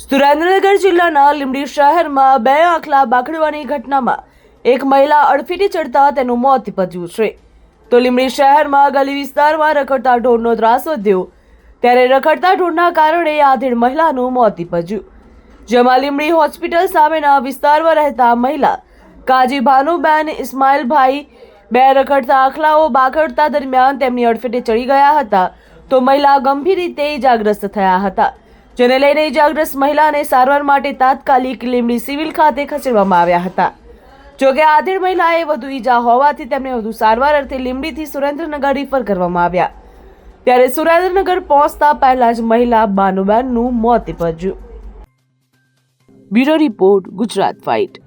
સુરેન્દ્રનગર જિલ્લાના લીંબડી શહેરમાં બે આખલા બાખડવાની ઘટનામાં એક મહિલા અડફેટે ચડતા તેનું મોત નિપજ્યું છે. તો લીંબડી શહેરમાં ગલી વિસ્તારમાં રખડતા ઢોરનો ત્રાસ વધ્યો. ત્યારે રખડતા ઢોરના કારણે આધેડ મહિલાનું મોત નિપજ્યું. જેમાં લીંબડી હોસ્પિટલ સામેના વિસ્તારમાં રહેતા મહિલા કાજી ભાનુબેન ઇસ્માઇલભાઈ બે રખડતા આખલાઓ બાખડતા દરમિયાન તેમની અડફેટે ચડી ગયા હતા. તો મહિલા ગંભીર રીતે ઇજાગ્રસ્ત થયા હતા. જેને લઈને ઇજાગ્રસ્ત મહિલાને સારવાર માટે તાત્કાલિક લીંબડી સિવિલ ખાતે ખસેડવામાં આવ્યા હતા. જોકે આધેડ મહિલાએ વધુ ઈજા હોવાથી તેમને વધુ સારવાર અર્થે લીંબડીથી સુરેન્દ્રનગર રિફર કરવામાં આવ્યા. ત્યારે સુરેન્દ્રનગર પહોંચતા પહેલા જ મહિલા બાનુબેનનું મોત નિપજ્યું. Bureau report Gujarat fight.